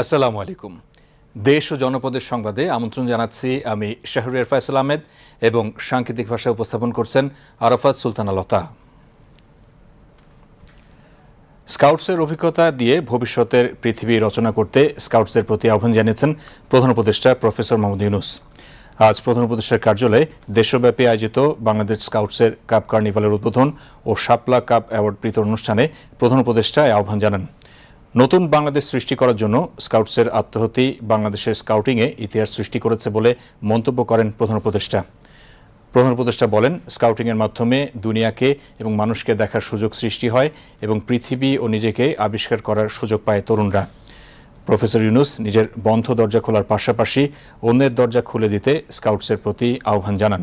আসসালামু আলাইকুম। দেশ ও জনপদের সংবাদে আমন্ত্রণ জানাচ্ছি আমি শাহরুয়ার ফয়সাল আহমেদ এবং সাংকেতিক ভাষায় উপস্থাপন করছেন আরাফাত সুলতানা লতা। স্কাউটসের অভিজ্ঞতা দিয়ে ভবিষ্যতের পৃথিবী রচনা করতে স্কাউটসের প্রতি আহ্বান জানিয়েছেন প্রধান উপদেষ্টা প্রফেসর মোহাম্মদ ইউনুস। আজ প্রধান উপদেষ্টার কার্যালয়ে দেশব্যাপী আয়োজিত বাংলাদেশ স্কাউটসের কাপ কার্নিভালের উদ্বোধন ও শাপলা কাপ অ্যাওয়ার্ড বিতরণ অনুষ্ঠানে প্রধান উপদেষ্টা আহ্বান জানান। নতুন বাংলাদেশ সৃষ্টি করার জন্য স্কাউটসের আত্মহতি বাংলাদেশের স্কাউটিংয়ে ইতিহাস সৃষ্টি করেছে বলে মন্তব্য করেন প্রধান উপদেষ্টা। প্রধান উপদেষ্টা বলেন, স্কাউটিংয়ের মাধ্যমে দুনিয়াকে এবং মানুষকে দেখার সুযোগ সৃষ্টি হয় এবং পৃথিবী ও নিজেকে আবিষ্কার করার সুযোগ পায় তরুণরা। প্রফেসর ইউনুস নিজের বন্ধ দরজা খোলার পাশাপাশি অন্যের দরজা খুলে দিতে স্কাউটসের প্রতি আহ্বান জানান।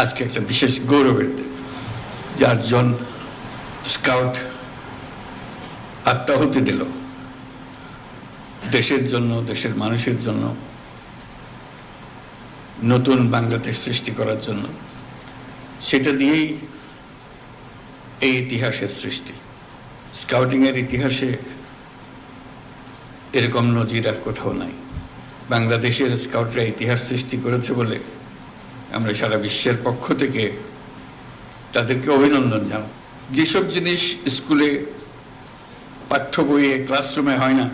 আজকে একটা বিশেষ গৌরবের যে আটজন স্কাউট আত্মাহুতি দিল। দেশের জন্য, দেশের মানুষের জন্য, নতুন বাংলাদেশ সৃষ্টি করার জন্য। সেটা দিয়েই এই ইতিহাসের সৃষ্টি। স্কাউটিংয়ের ইতিহাসে এরকম নজির আর কোথাও নাই। বাংলাদেশের স্কাউটরা ইতিহাস সৃষ্টি করেছে বলে আমরা সারা বিশ্বের পক্ষ থেকে তাদেরকে অভিনন্দন জানাই। যেসব জিনিস স্কুলে পাঠ্য বইয়ে, ক্লাসরুমে হয় না,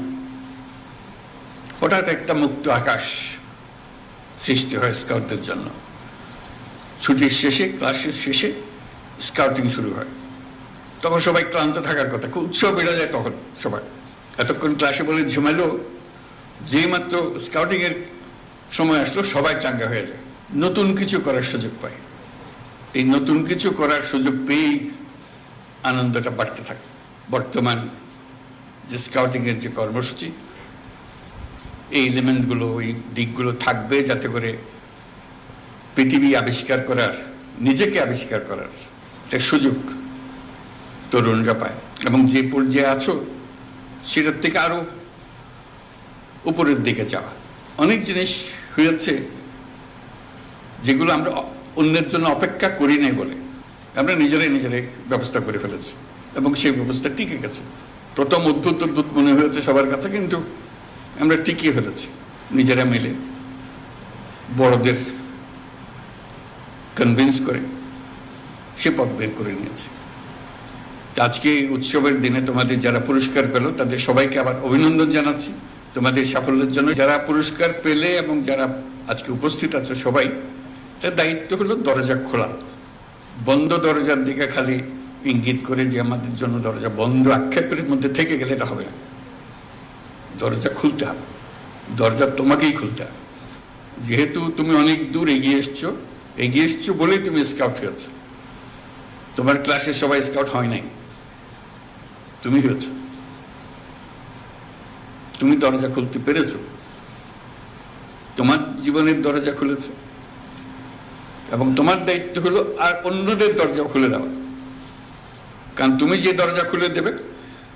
হঠাৎ একটা মুক্ত আকাশ সৃষ্টি হয় স্কাউটদের জন্য। ছুটির শেষে, ক্লাসের শেষে স্কাউটিং শুরু হয়। তখন সবাই ক্লান্ত থাকার কথা, খুব উৎসাহ বেড়ে যায় তখন সবাই এতক্ষণ ক্লাসে বলে ঝিমালো যেই মাত্র স্কাউটিংয়ের সময় আসলো, সবাই চাঙ্গা হয়ে যায়। নতুন কিছু করার সুযোগ পায় এই নতুন কিছু করার সুযোগ পেয়েই আনন্দটা বাড়তে থাকে। বর্তমান যে স্কাউটিংয়ের যে কর্মসূচি, এই এলিমেন্টগুলো ওই দিকগুলো থাকবে যাতে করে পৃথিবী আবিষ্কার করার, নিজেকে আবিষ্কার করার একটা সুযোগ তরুণরা পায়। এবং যে পর্যায়ে আছো, সেটার থেকে আরও উপরের দিকে যাওয়া। অনেক জিনিস হয়েছে যেগুলো আমরা অন্যের জন্য অপেক্ষা করি নাই বলে। আমরা নিজেরাই নিজেরাই ব্যবস্থা করে ফেলেছি এবং সেই ব্যবস্থা টিকে গেছে। প্রথম অদ্ভুত অদ্ভুত মনে হয়েছে সবার কাছে, কিন্তু আমরা টিকিয়ে ফেলেছি নিজেরা মিলে। বড়দের কনভিন্স করে সে পথ বের করে নিয়েছে। আজকে উৎসবের দিনে তোমাদের যারা পুরস্কার পেল, তাদের সবাইকে আবার অভিনন্দন জানাচ্ছি। তোমাদের সাফল্যের জন্য যারা পুরস্কার পেলে এবং যারা আজকে উপস্থিত আছো সবাই তার দায়িত্ব হলো দরজা খোলা। বন্ধ দরজার দিকে খালি ইঙ্গিত করে যে আমাদের জন্য দরজা বন্ধ আক্ষেপের মধ্যে থেকে গেলে এটা হবে না। দরজা খুলতে হবে। দরজা তোমাকেই খুলতে হবে। যেহেতু তুমি অনেক দূর এগিয়ে এসছো এগিয়ে এসছো বলেই তুমি স্কাউট হয়েছো। তোমার ক্লাসে সবাই স্কাউট হয় নাই। তুমি হয়েছো। তুমি দরজা খুলতে পেরেছ। তোমার জীবনের দরজা খুলেছো। এবং তোমার দায়িত্ব হলো আর অন্যদের দরজা খুলে দেওয়া। কারণ তুমি যে দরজা খুলে দেবে,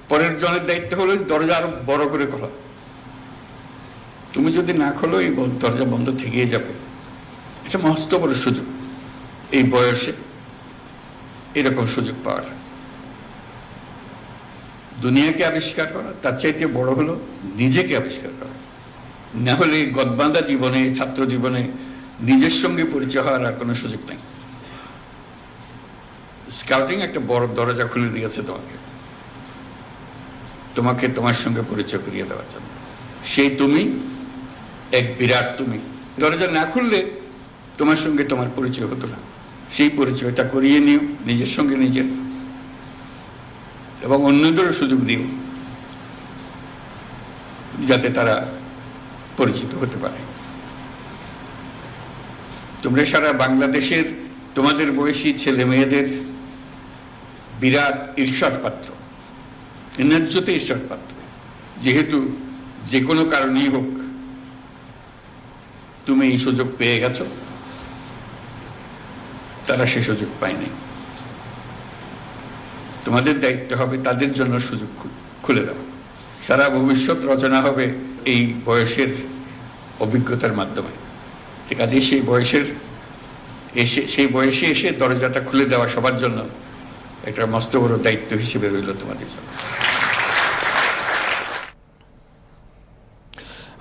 পরের জনের দায়িত্ব হলো দরজা আরও বড় করে খোলা। তুমি যদি না খোলো, এই দরজা বন্ধ থেকেই যাবে। এটা মস্ত বড় সুযোগ। এই বয়সে এরকম সুযোগ পাওয়াটা দুনিয়াকে আবিষ্কার করা, তার চাইতে বড় হলো নিজেকে আবিষ্কার করা। না হলে গদবাঁধা জীবনে, ছাত্র জীবনে নিজের সঙ্গে পরিচয় হওয়ার আর কোনো সুযোগ নেই। স্কাউটিং একটা বড় দরজা খুলে দিয়েছে তোমাকে। তোমাকে তোমার সঙ্গে পরিচয় করিয়ে দেওয়ার জন্য। সেই তুমি, এক বিরাট তুমি। দরজা না খুললে তোমার সঙ্গে তোমার পরিচয় হতো না। সেই পরিচয়টা করিয়ে নিও, নিজের সঙ্গে নিজের। এবং অন্যদেরও সুযোগ দিও যাতে তারা পরিচিত হতে পারে। তোমরা সারা বাংলাদেশের তোমাদের বয়সী ছেলে মেয়েদের বিরাট ঈর্ষার পাত্র ন্যায্যতে ঈশ্বর পাত্র যেহেতু যে কোনো কারণেই হোক, তুমি এই সুযোগ পেয়ে গেছো। তারা সে সুযোগ পায়নি তোমাদের দায়িত্ব হবে, তাদের জন্য সুযোগ খুলে দেওয়া। সারা ভবিষ্যৎ রচনা হবে এই বয়সের অভিজ্ঞতার মাধ্যমে। আছে সেই বয়সের এসে সেই বয়সে এসে দরজাটা খুলে দেওয়া সবার জন্য একটা মস্ত বড় দায়িত্ব হিসেবে রইল তোমাদের জন্য।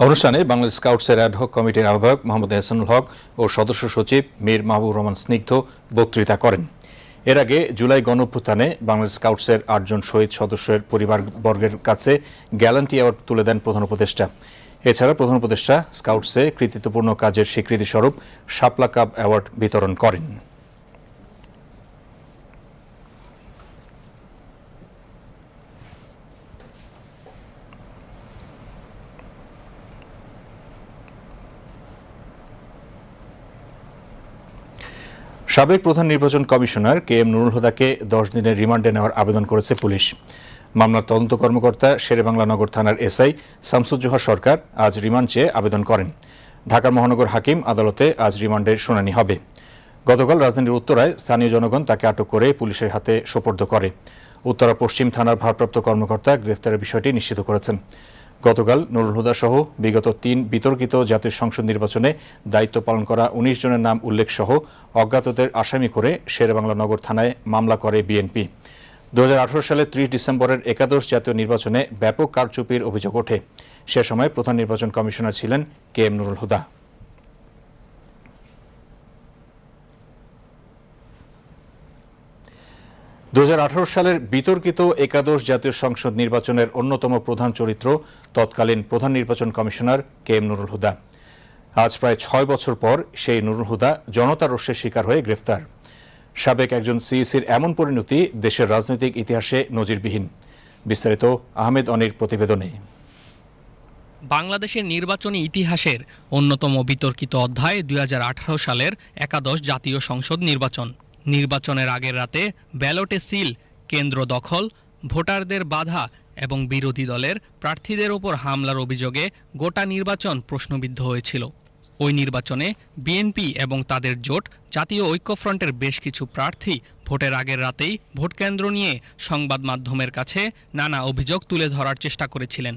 অনুষ্ঠানে বাংলাদেশ স্কাউটসের অ্যাডহক কমিটির আহ্বায়ক মোহাম্মদ এহসানুল হক ও সদস্য সচিব মীর মাহবুব রহমান স্নিগ্ধ বক্তৃতা করেন। এর আগে জুলাই গণঅভ্যুত্থানে বাংলাদেশ স্কাউটসের আটজন শহীদ সদস্যের পরিবারবর্গের কাছে গ্যালান্টি অ্যাওয়ার্ড তুলে দেন প্রধান উপদেষ্টা। এছাড়া প্রধান উপদেষ্টা স্কাউটসে কৃতিত্বপূর্ণ কাজের স্বীকৃতি স্বরূপ শাপলা কাপ অ্যাওয়ার্ড বিতরণ করেন। সাবেক প্রধান নির্বাচন কমিশনার কে এম নুরুল হুদাকে দশ দিনের রিমান্ডে নেওয়ার আবেদন করেছে পুলিশ। মামলার তদন্ত কর্মকর্তা শেরেবাংলা নগর থানার এসআই শামসুজ্জোহা সরকার আজ রিমান্ড চেয়ে আবেদন করেন। ঢাকা মহানগর হাকিম আদালতে আজ রিমান্ডের শুনানি হবে। গতকাল রাজধানীর উত্তরায় স্থানীয় জনগণ তাকে আটক করে পুলিশের হাতে সোপর্দ করে। উত্তরা পশ্চিম থানার ভারপ্রাপ্ত কর্মকর্তা গ্রেফতারের বিষয়টি নিশ্চিত করেছেন। গতকাল নুরুল হুদা সহ বিগত তিন বিতর্কিত জাতীয় সংসদ নির্বাচনে দায়িত্ব পালন করা উনিশ জনের নাম উল্লেখ সহ অজ্ঞাতদের আসামি করে শেরেবাংলা নগর থানায় মামলা করে বিএনপি। দু সালে ত্রিশ ডিসেম্বরের একাদশ জাতীয় নির্বাচনে ব্যাপক কারচুপির অভিযোগ ওঠে। সে সময় প্রধান নির্বাচন কমিশনার ছিলেন কে এম নুরুল হুদা। দু হাজার আঠারো সালের বিতর্কিত একাদশ জাতীয় সংসদ নির্বাচনের অন্যতম প্রধান চরিত্র তৎকালীন প্রধান নির্বাচন commissioner K M Nurul Huda. আজ প্রায় ছয় বছর পর সেই নুরুল হুদা জনতার রোষের শিকার হয়ে গ্রেফতার। সাবেক একজন সিইসির এমন পরিণতি দেশের রাজনৈতিক ইতিহাসে নজিরবিহীন। বিস্তারিত আহমেদ অনির প্রতিবেদনে। বাংলাদেশের নির্বাচনী ইতিহাসের অন্যতম বিতর্কিত অধ্যায় দুই হাজার আঠারো সালের একাদশ জাতীয় সংসদ নির্বাচন। নির্বাচনের আগের রাতে ব্যালটে সিল, কেন্দ্র দখল, ভোটারদের বাধা এবং বিরোধী দলের প্রার্থীদের ওপর হামলার অভিযোগে গোটা নির্বাচন প্রশ্নবিদ্ধ হয়েছিল। ওই নির্বাচনে বিএনপি এবং তাদের জোট জাতীয় ঐক্যফ্রন্টের বেশ কিছু প্রার্থী ভোটের আগের রাতেই ভোটকেন্দ্র নিয়ে সংবাদ মাধ্যমের কাছে নানা অভিযোগ তুলে ধরার চেষ্টা করেছিলেন।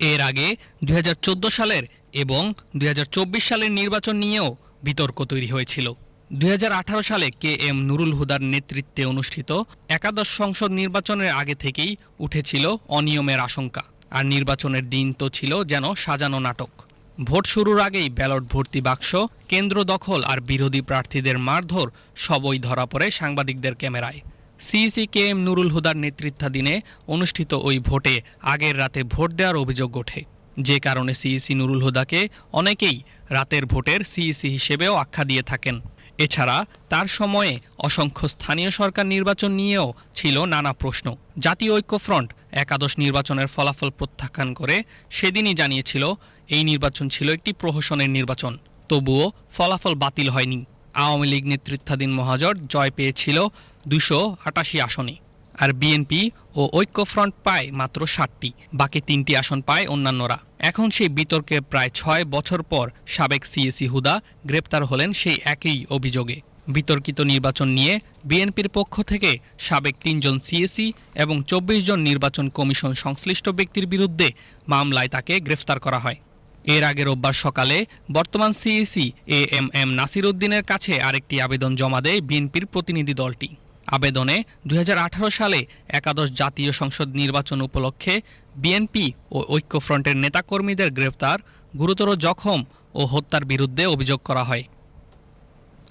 এর আগে দুই হাজার চোদ্দ সালের এবং দুই হাজার চব্বিশ সালের নির্বাচন নিয়েও বিতর্ক তৈরি হয়েছিল। দুই হাজার আঠারো সালে কে এম নুরুল হুদার নেতৃত্বে অনুষ্ঠিত একাদশ সংসদ নির্বাচনের আগে থেকেই উঠেছিল অনিয়মের আশঙ্কা। আর নির্বাচনের দিন তো ছিল যেন সাজানো নাটক। ভোট শুরুর আগেই ব্যালট ভর্তি বাক্স, কেন্দ্র দখল আর বিরোধী প্রার্থীদের মারধর সবই ধরা পড়ে সাংবাদিকদের ক্যামেরায়। সিইসি কে এম নুরুল হুদার নেতৃত্বাধীনে অনুষ্ঠিত ওই ভোটে আগের রাতে ভোট দেওয়ার অভিযোগ ওঠে। যে কারণে সিইসি নুরুল হুদাকে অনেকেই রাতের ভোটের সিইসি হিসেবেও আখ্যা দিয়ে থাকেন। এছাড়া তার সময়ে অসংখ্য স্থানীয় সরকার নির্বাচন নিয়েও ছিল নানা প্রশ্ন। জাতীয় ঐক্যফ্রন্ট একাদশ নির্বাচনের ফলাফল প্রত্যাখ্যান করে সেদিনই জানিয়েছিল, এই নির্বাচন ছিল একটি প্রহসনের নির্বাচন। তবুও ফলাফল বাতিল হয়নি। আওয়ামী লীগ নেতৃত্বাধীন মহাজোট জয় পেয়েছিল দুশো আটাশি আসনে। আর বিএনপি ও ঐক্যফ্রন্ট পায় মাত্র ষাটটি, বাকি তিনটি আসন পায় অন্যান্যরা। এখন সেই বিতর্কে প্রায় ছয় বছর পর সাবেক সিএসি হুদা গ্রেপ্তার হলেন সেই একই অভিযোগে। বিতর্কিত নির্বাচন নিয়ে বিএনপির পক্ষ থেকে সাবেক তিনজন সিএসি এবং চব্বিশ জন নির্বাচন কমিশন সংশ্লিষ্ট ব্যক্তির বিরুদ্ধে মামলায় তাকে গ্রেফতার করা হয়। এর আগে রোববার সকালে বর্তমান CEC A M M Nasir উদ্দিনের কাছে আরেকটি আবেদন জমা দেয় বিএনপির প্রতিনিধি দলটি। আবেদনে দুই হাজার আঠারো সালে একাদশ জাতীয় সংসদ নির্বাচন উপলক্ষে বিএনপি ও ঐক্যফ্রন্টের নেতাকর্মীদের গ্রেপ্তার, গুরুতর জখম ও হত্যার বিরুদ্ধে অভিযোগ করা হয়।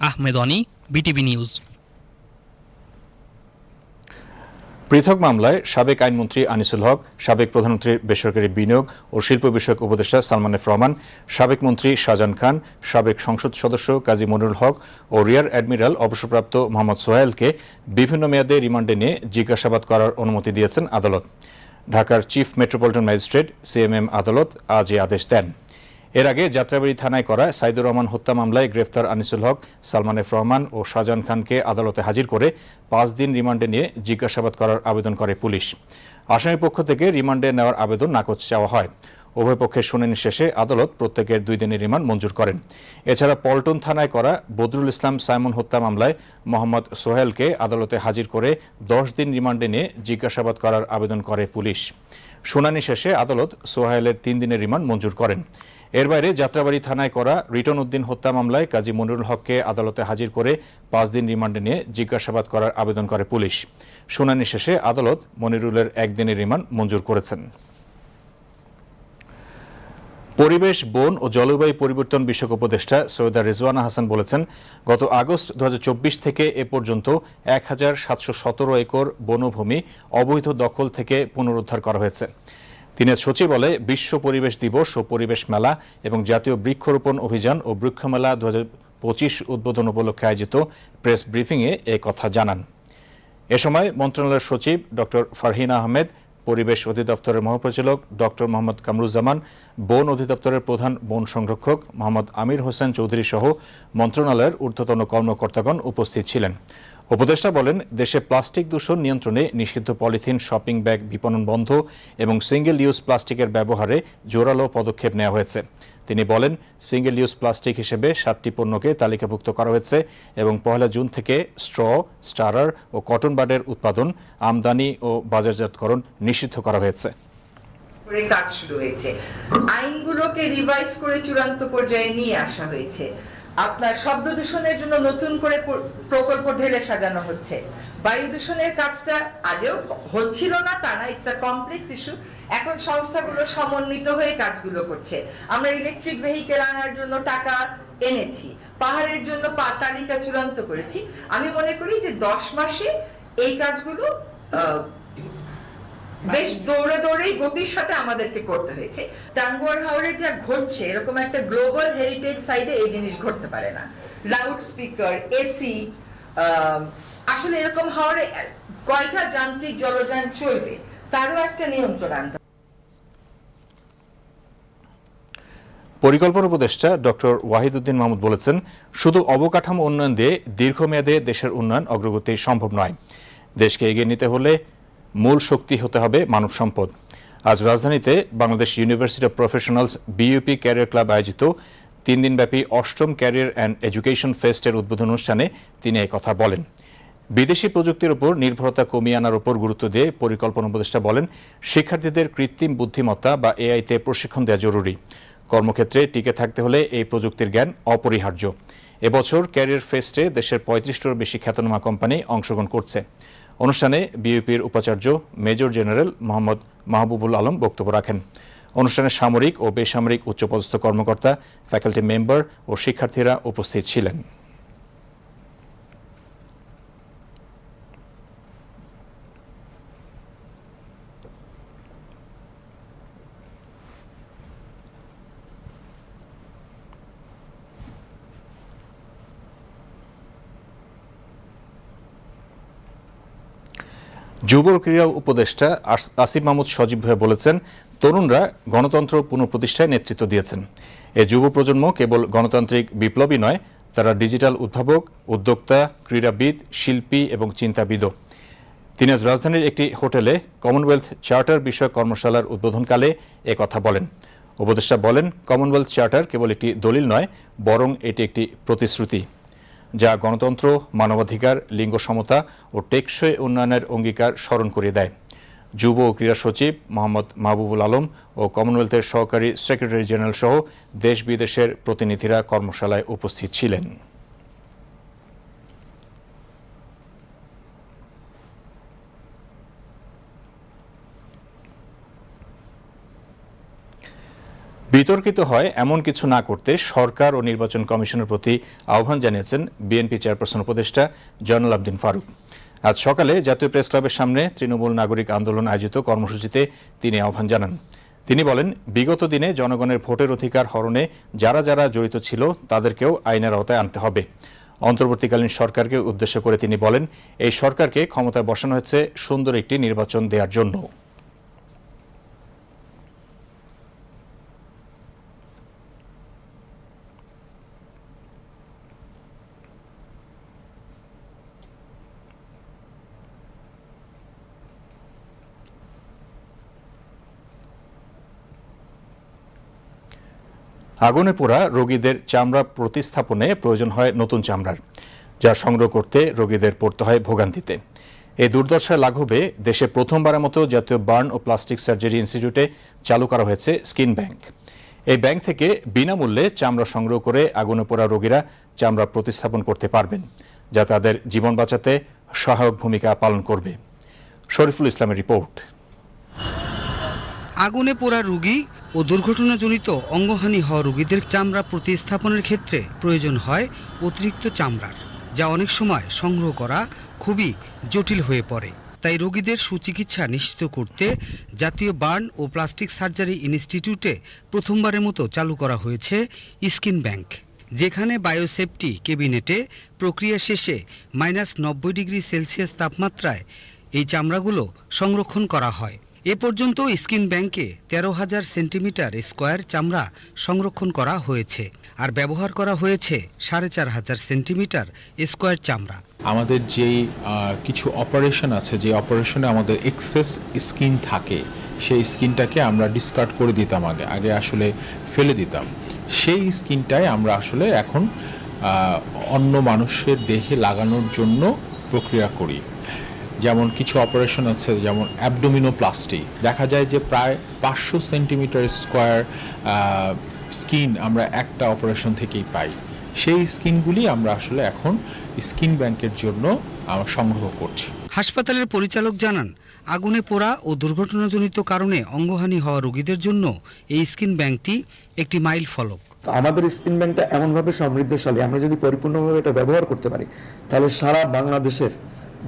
Ahmed Oni, BTV news. পৃথক মামলায় সাবেক আইনমন্ত্রী আনিসুল হক, সাবেক প্রধানমন্ত্রীর বেসরকারি বিনিয়োগ ও শিল্প বিষয়ক উপদেষ্টা সালমান এফ রহমান, সাবেক মন্ত্রী শাহজাহান খান, সাবেক সংসদ সদস্য কাজী মনিরুল হক ও রিয়ার অ্যাডমিরাল অবসরপ্রাপ্ত মোহাম্মদ সোহেলকে বিভিন্ন মেয়াদে রিমান্ডে নিয়ে জিজ্ঞাসাবাদ করার অনুমতি দিয়েছেন আদালত। ঢাকার চিফ মেট্রোপলিটন ম্যাজিস্ট্রেট সিএমএম আদালত আজ এই আদেশ দেন। এর আগে যাত্রাবাড়ি থানায় করা সাইদুর রহমান হত্যা মামলায় গ্রেফতার আনিসুল হক, সালমান এফ রহমান ও শাহজাহান খানকে আদালতে হাজির করে পাঁচ দিন রিমান্ডে নিয়ে জিজ্ঞাসাবাদ করার আবেদন করে পুলিশ। আসামি পক্ষ থেকে রিমান্ডে নেওয়ার আবেদন নাকচ চাওয়া হয়। উভয় পক্ষের শুনানি শেষে আদালত প্রত্যেকের দুই দিনের রিমান্ড মঞ্জুর করেন। এছাড়া পল্টন থানায় করা বদরুল ইসলাম সাইমন হত্যা মামলায় মোহাম্মদ সোহেলকে আদালতে হাজির করে দশ দিন রিমান্ডে নিয়ে জিজ্ঞাসাবাদ করার আবেদন করে পুলিশ। শুনানি শেষে আদালত সোহেলের তিন দিনের রিমান্ড মঞ্জুর করেন। এর বাইরে যাত্রাবাড়ি থানায় করা রিটন উদ্দিন হত্যা মামলায় কাজী মনিরুল হককে আদালতে হাজির করে পাঁচ দিন রিমান্ডে নিয়ে জিজ্ঞাসাবাদ করার আবেদন করে পুলিশ। শুনানি শেষে আদালত মনিরুলের একদিনের রিমান্ড মঞ্জুর করেছেন। পরিবেশ, বন ও জলবায়ু পরিবর্তন বিষয়ক উপদেষ্টা সৈয়দা রেজওয়ানা হাসান বলেছেন, গত আগস্ট দু হাজার চব্বিশ থেকে এ পর্যন্ত এক হাজার সাতশো সতেরো একর বনভূমি অবৈধ দখল থেকে পুনরুদ্ধার করা হয়েছে। আজ সচিবালয়ে, বিশ্ব পরিবেশ দিবস ও পরিবেশ মেলা এবং জাতীয় বৃক্ষরোপণ অভিযান ও বৃক্ষমেলা দু পঁচিশ উদ্বোধন উপলক্ষে আয়োজিত প্রেস ব্রিফিংয়ে এ কথা জানান। এ সময় মন্ত্রণালয়ের সচিব ডক্টর ফারহিন আহমেদ, পরিবেশ অধিদপ্তরের মহাপরিচালক ডক্টর মোহাম্মদ কামরুজ্জামান, বন অধিদপ্তরের প্রধান বন সংরক্ষক মোহাম্মদ আমির হোসেন চৌধুরী সহ মন্ত্রণালয়ের ঊর্ধ্বতন কর্মকর্তাগণ উপস্থিত ছিলেন। উপদেষ্টা বলেন, দেশে প্লাস্টিক দূষণ নিয়ন্ত্রণে নিষিদ্ধ পলিথিন, শপিং ব্যাগ, বিপণন বন্ধ এবং সিঙ্গেল ইউজ প্লাস্টিকের ব্যবহারে জোরালো পদক্ষেপ নেওয়া হয়েছে। তিনি বলেন সিঙ্গেল ইউজ প্লাস্টিক হিসেবে সাতটি পণ্যকে তালিকাভুক্ত করা হয়েছে এবং পহেলা জুন থেকে স্ট্র, স্টারার ও কটন বাডের উৎপাদন, আমদানি ও বাজারজাতকরণ নিষিদ্ধ করা হয়েছে। কাজ শুরু হয়েছে। আইনগুলোকে রিভাইজ করে চূড়ান্ত পর্যায়ে নিয়ে আসা হয়েছে। আপনার শব্দ দূষণের জন্য নতুন করে প্রকল্প ঢেলে সাজানো হচ্ছে। বায়ু দূষণের কাজটা আগেও হচ্ছিল না, তা না ইটস আ কমপ্লেক্স ইস্যু এখন সংস্থাগুলো সমন্বিত হয়ে কাজগুলো করছে। আমরা ইলেকট্রিক ভেহিকেল আনার জন্য টাকা এনেছি, পাহাড়ের জন্য তালিকা চূড়ান্ত করেছি। আমি মনে করি যে দশ মাসে এই কাজগুলো বেশ দৌড়ে দৌড়েই গতির সাথে আমাদেরকে করতে হয়েছে। টাঙ্গুয়ার হাওড়ে যা ঘটছে, এরকম একটা গ্লোবাল হেরিটেজ সাইটে এই জিনিস ঘটতে পারে না। লাউড স্পিকার এসি আসলে এরকম হাওড়ে কয়টা যান্ত্রিক জলযান চলবে, তারও একটা নিয়ন্ত্রণ আনতে পরিকল্পনা উপদেষ্টা ডক্টর ওয়াহিদুদ্দিন মাহমুদ বলেছেন, শুধু অবকাঠামো উন্নয়ন দিয়ে দীর্ঘমেয়াদে দেশের উন্নয়ন অগ্রগতি সম্ভব নয়। দেশকে এগিয়ে নিতে হলে মূল শক্তি হতে হবে মানব সম্পদ। আজ রাজধানীতে Bangladesh university of professionals BUP career club আয়োজিত তিন দিনব্যাপী অষ্টম ক্যারিয়ার অ্যান্ড এডুকেশন ফেস্টের উদ্বোধন অনুষ্ঠানে তিনি কথা বলেন। বিদেশি প্রযুক্তির উপর নির্ভরতা কমিয়ে আনার উপর গুরুত্ব দিয়ে পরিকল্পনা উপদেষ্টা বলেন, শিক্ষার্থীদের কৃত্রিম বুদ্ধিমত্তা বা এআইতে প্রশিক্ষণ দেওয়া জরুরি। কর্মক্ষেত্রে টিকে থাকতে হলে এই প্রযুক্তির জ্ঞান অপরিহার্য। এবছর ক্যারিয়ার ফেস্টে দেশের পঁয়ত্রিশটিরও বেশি খ্যাতনামা কোম্পানি অংশগ্রহণ করছে। অনুষ্ঠানে বিএপির উপাচার্য মেজর জেনারেল মোহাম্মদ মাহবুবুল আলম বক্তব্য রাখেন। অনুষ্ঠানে সামরিক ও বেসামরিক উচ্চপদস্থ কর্মকর্তা, ফ্যাকাল্টি মেম্বার ও শিক্ষার্থীরা উপস্থিত ছিলেন। যুব ক্রীড়া উপদেষ্টা আসিফ মাহমুদ সজীব ভাই বলেছেন, তরুণরা গণতন্ত্র পুনঃপ্রতিষ্ঠায় নেতৃত্ব দিয়েছেন। এ যুব প্রজন্ম কেবল গণতান্ত্রিক বিপ্লবী নয়, তারা ডিজিটাল উদ্ভাবক, উদ্যোক্তা, ক্রীড়াবিদ, শিল্পী এবং চিন্তাবিদও। তিনি আজ রাজধানীর একটি হোটেলে কমনওয়েলথ চার্টার বিষয়ক কর্মশালার উদ্বোধনকালে এ কথা বলেন। উপদেষ্টা বলেন, কমনওয়েলথ চার্টার কেবল একটি দলিল নয়, বরং এটি একটি প্রতিশ্রুতি। যা গণতন্ত্র, মানবাধিকার, লিঙ্গ সমতা ও টেকসই উন্নয়নের অঙ্গীকার স্মরণ করিয়ে দেয়। যুব ও ক্রীড়া সচিব মোহাম্মদ মাহবুবুল আলম ও কমনওয়েলথের সহকারী সেক্রেটারি জেনারেল সহ দেশ বিদেশের প্রতিনিধিরা কর্মশালায় উপস্থিত ছিলেন। বিতর্কিত হয় এমন কিছু না করতে সরকার ও নির্বাচন কমিশনের প্রতি আহ্বান জানিয়েছেন বিএনপি চেয়ারপারসন উপদেষ্টা জয়নুল আবদিন ফারুক। আজ সকালে জাতীয় প্রেস ক্লাবের সামনে তৃণমূল নাগরিক আন্দোলন আয়োজিত কর্মসূচিতে তিনি আহ্বান জানান। তিনি বলেন, বিগত দিনে জনগণের ভোটের অধিকার হরণে যারা যারা জড়িত ছিল তাদেরকেও আইনের আওতায় আনতে হবে। অন্তর্বর্তীকালীন সরকারকে উদ্দেশ্য করে তিনি বলেন, এই সরকারকে ক্ষমতায় বসানো হয়েছে সুন্দর একটি নির্বাচন দেওয়ার জন্য। আগুনে পোড়া রোগীদের চামড়া প্রতিস্থাপনে প্রয়োজন হয় নতুন চামড়ার, যা সংগ্রহ করতে রোগীদের পড়তে হয় ভোগান্তিতে। এই দুর্দশায় লাঘবে দেশে প্রথমবারের মতো জাতীয় বার্ন ও প্লাস্টিক সার্জারি ইনস্টিটিউটে চালু করা হয়েছে স্কিন ব্যাংক। এই ব্যাংক থেকে বিনামূল্যে চামড়া সংগ্রহ করে আগুনে পোড়া রোগীরা চামড়া প্রতিস্থাপন করতে পারবেন, যা তাদের জীবন বাঁচাতে সহায়ক ভূমিকা পালন করবে। শরীফুল ইসলামের রিপোর্ট। আগুনে পোড়া রোগী ও দুর্ঘটনাজনিত অঙ্গহানি হওয়া রোগীদের চামড়া প্রতিস্থাপনের ক্ষেত্রে প্রয়োজন হয় অতিরিক্ত চামড়ার, যা অনেক সময় সংগ্রহ করা খুবই জটিল হয়ে পড়ে। তাই রোগীদের সুচিকিৎসা নিশ্চিত করতে জাতীয় বার্ন ও প্লাস্টিক সার্জারি ইনস্টিটিউটে প্রথমবারের মতো চালু করা হয়েছে স্কিন ব্যাংক, যেখানে বায়োসেফটি কেবিনেটে প্রক্রিয়া শেষে মাইনাস নব্বই ডিগ্রি সেলসিয়াস তাপমাত্রায় এই চামড়াগুলো সংরক্ষণ করা হয়। এ পর্যন্ত স্কিন ব্যাংকে তেরো হাজার সেন্টিমিটার স্কোয়ার চামড়া সংরক্ষণ করা হয়েছে আর ব্যবহার করা হয়েছে সাড়ে চার হাজার সেন্টিমিটার স্কোয়ার চামড়া। আমাদের যেই কিছু অপারেশন আছে, যে অপারেশনে আমাদের এক্সেস স্কিন থাকে, সেই স্কিনটাকে আমরা ডিসকার্ড করে দিতাম আগে আগে আসলে ফেলে দিতাম। সেই স্কিনটাই আমরা আসলে এখন অন্য মানুষের দেহে লাগানোর জন্য প্রক্রিয়া করি। যেমন কিছু অপারেশন আছে যেমন অ্যাবডোমিনোপ্লাস্টি দেখা যায় যে প্রায় পাঁচশো সেন্টিমিটার স্কোয়ার স্কিন আমরা একটা অপারেশন থেকেই পাই। সেই স্কিনগুলি আমরা আসলে এখন স্কিন ব্যাংকের জন্য আমরা সংগ্রহ করছি। হাসপাতালের পরিচালক জানান আগুনে পোড়া ও দুর্ঘটনাজনিত কারণে অঙ্গহানি হওয়া রোগীদের জন্য এই স্কিন ব্যাংকটি একটি মাইল ফলক। তো আমাদের স্কিন ব্যাংকটা এমনভাবে সমৃদ্ধশালী আমরা যদি পরিপূর্ণভাবে এটা ব্যবহার করতে পারি তাহলে সারা বাংলাদেশের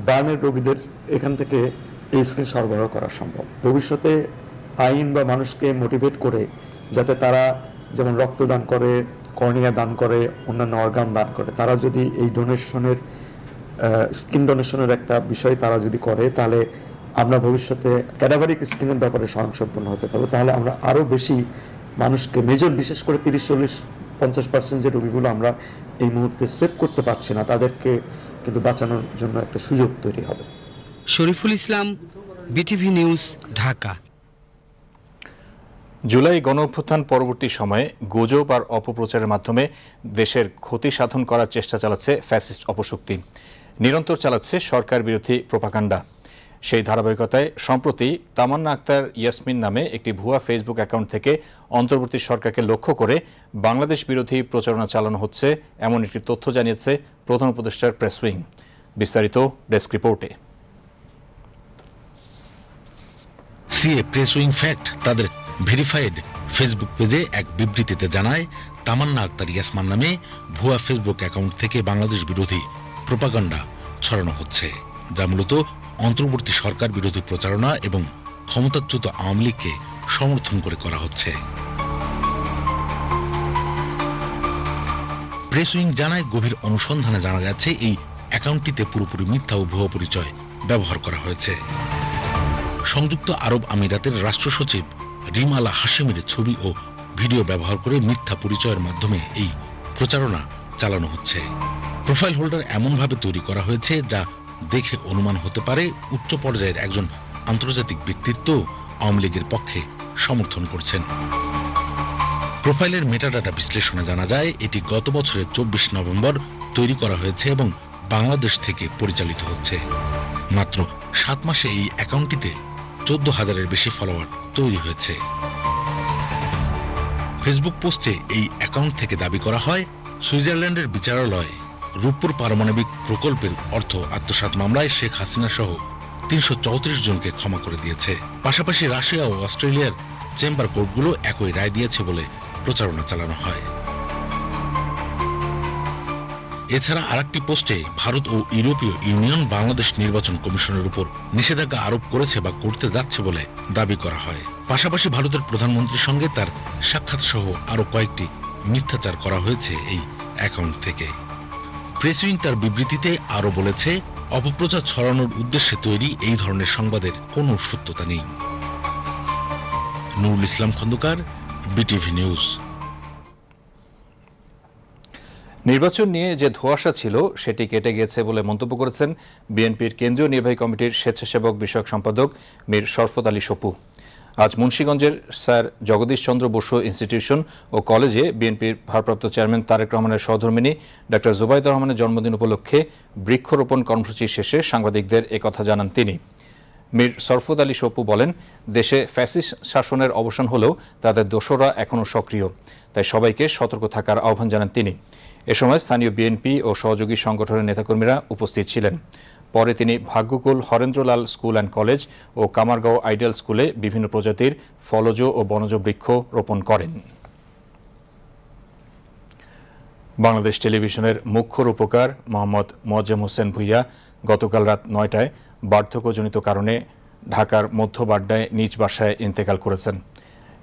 বার্নের রোগীদের এখান থেকে এই স্কিন সরবরাহ করা সম্ভব। ভবিষ্যতে আইন বা মানুষকে মোটিভেট করে যাতে তারা যেমন রক্তদান করে কর্নিয়া দান করে, অন্যান্য অর্গান দান করে, তারা যদি এই ডোনেশনের স্কিন ডোনেশনের একটা বিষয় তারা যদি করে, তাহলে আমরা ভবিষ্যতে ক্যাডাভারিক স্কিনের ব্যাপারে স্বয়ংসম্পন্ন হতে পারব। তাহলে আমরা আরও বেশি মানুষকে মেজর বিশেষ করে তিরিশ, চল্লিশ, পঞ্চাশ পার্সেন্ট যে রোগীগুলো আমরা এই মুহূর্তে সেভ করতে পারছি না, তাদেরকে কিন্তু বাঁচানোর জন্য একটা সুযোগ তৈরি হবে। Shariful Islam BTV news Dhaka. July গণঅভ্যুত্থান পরবর্তী সময়ে গুজব আর অপপ্রচারের মাধ্যমে দেশের ক্ষতি সাধন করার চেষ্টা চালাচ্ছে ফ্যাসিস্ট অপশক্তি। নিরন্তর চালাচ্ছে সরকার বিরোধী প্রোপাকাণ্ডা। সেই ধারাবাহিকতায় সম্প্রতি তামান্না আক্তার ইয়াসমিন নামে একটি ভুয়া ফেসবুক অ্যাকাউন্ট থেকে অন্তর্বর্তী সরকারকে লক্ষ্য করে বাংলাদেশ বিরোধী প্রচারণা চালানো হচ্ছে, এমন একটি তথ্য জানিয়েছে প্রধান উপদেষ্টার প্রেস উইং। বিস্তারিত ডেস্ক রিপোর্টে। সিএ প্রেস উইং ফ্যাক্ট তাদের ভেরিফাইড ফেসবুক পেজে এক বিবৃতিতে জানায়, তামান্না আক্তার ইয়াসমান নামে ভুয়া ফেসবুক অ্যাকাউন্ট থেকে বাংলাদেশ বিরোধী প্রোপাগান্ডা ছড়ানো হচ্ছে, যা মূলত অন্তর্বর্তী সরকার বিরোধী প্রচারণা এবং ক্ষমতাচ্যুত আওয়ামী লীগকে সমর্থন করে করা হচ্ছে। প্রেস উইং জানায়, গভীর অনুসন্ধানে জানা গেছে, এই অ্যাকাউন্টটিতে পুরোপুরি মিথ্যা ও ভুয়া পরিচয় ব্যবহার করা হয়েছে। সংযুক্ত আরব আমিরাতের রাষ্ট্র সচিব রিমালা হাশেমের ছবি ও ভিডিও ব্যবহার করে মিথ্যা পরিচয়ের মাধ্যমে এই প্রচারণা চালানো হচ্ছে। প্রোফাইল হোল্ডার এমনভাবে তৈরি করা হয়েছে যা দেখে অনুমান হতে পারে উচ্চ পর্যায়ের একজন আন্তর্জাতিক ব্যক্তিত্ব আওয়ামী লীগের পক্ষে সমর্থন করছেন। প্রোফাইলের মেটাডাটা বিশ্লেষণে জানা যায়, এটি গত বছরের চব্বিশ নভেম্বর তৈরি করা হয়েছে এবং বাংলাদেশ থেকে পরিচালিত হচ্ছে। মাত্র সাত মাসে এই অ্যাকাউন্টটিতে চোদ্দ হাজারের বেশি ফলোয়ার তৈরি হয়েছে। ফেসবুক পোস্টে এই অ্যাকাউন্ট থেকে দাবি করা হয়, সুইজারল্যান্ডের বিচারালয় রূপপুর পারমাণবিক প্রকল্পের অর্থ আত্মসাৎ মামলায় শেখ হাসিনা সহ তিনশো চৌত্রিশ জনকে ক্ষমা করে দিয়েছে। পাশাপাশি রাশিয়া ও অস্ট্রেলিয়ার চেম্বার কোর্টগুলো একই রায় দিয়েছে বলে প্রচারণা চালানো হয়। এছাড়া আরেকটি পোস্টে ভারত ও ইউরোপীয় ইউনিয়ন বাংলাদেশ নির্বাচন কমিশনের উপর নিষেধাজ্ঞা আরোপ করেছে বা করতে যাচ্ছে বলে দাবি করা হয়। পাশাপাশি ভারতের প্রধানমন্ত্রীর সঙ্গে তার সাক্ষাৎ সহ আরও কয়েকটি মিথ্যাচার করা হয়েছে এই অ্যাকাউন্ট থেকে। প্রেস উইং তার বিবৃতিতে আরও বলেছে, অপপ্রচার ছড়ানোর উদ্দেশ্যে তৈরি এই ধরনের সংবাদের কোনো সত্যতা নেই। Nurul Islam Khandakar, BTV news. নির্বাচন নিয়ে যে ধোঁয়াশা ছিল, সেটি কেটে গিয়েছে বলে মন্তব্য করেছেন বিএনপির কেন্দ্রীয় নির্বাহী কমিটির স্বেচ্ছাসেবক বিষয়ক সম্পাদক মীর শরফত আলী সপু। আজ মুন্সীগঞ্জের স্যার জগদীশ চন্দ্র বসু ইনস্টিটিউশন ও কলেজে বিএনপির ভারপ্রাপ্ত চেয়ারম্যান তারেক রহমানের সহধর্মিনী ডক্টর জুবাইদুর রহমানের জন্মদিন উপলক্ষে বৃক্ষরোপণ কর্মসূচি শেষে সাংবাদিকদের একথা জানান তিনি। মীর সরফুদ আলী সপু বলেন, দেশে ফ্যাসিস্ট শাসনের অবসান হলেও তাদের দোসররা এখনও সক্রিয়, তাই সবাইকে সতর্ক থাকার আহ্বান জানান তিনি। এ সময় স্থানীয় বিএনপি ও সহযোগী সংগঠনের নেতাকর্মীরা উপস্থিত ছিলেন। পরে তিনি Bhagyakul Harendralal school and college O Kamargaon ideal স্কুলে বিভিন্ন প্রজাতির ফলজ ও বনজ বৃক্ষ রোপণ করেন। বাংলাদেশ টেলিভিশনের মুখ্য রূপকার মোহাম্মদ মোয়াজ্জেম হোসেন ভুইয়া গতকাল রাত নয়টায় বার্ধক্যজনিত কারণে ঢাকার মধ্য বাড্ডায় নিজ বাসায় ইন্তেকাল করেছেন।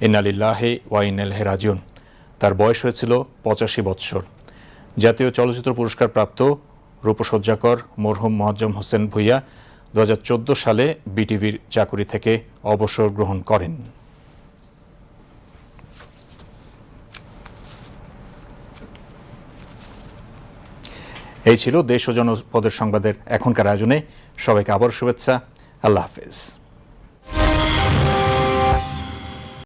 ইনালিল্লাহে ওয়াইনেল হেরাজিউন তার বয়স হয়েছিল পঁচাশি বৎসর। জাতীয় চলচ্চিত্র পুরস্কার প্রাপ্ত রূপসজ্জাকর, মরহুম মোয়াজ্জম হোসেন ভুইয়া দু সালে বিটিভির চাকুরি থেকে অবসর গ্রহণ করেন। এই ছিল দেশ ও জনপদের সংবাদের এখনকার আয়োজনে। সবাইকে আবার শুভেচ্ছা। আল্লাহ হাফেজ।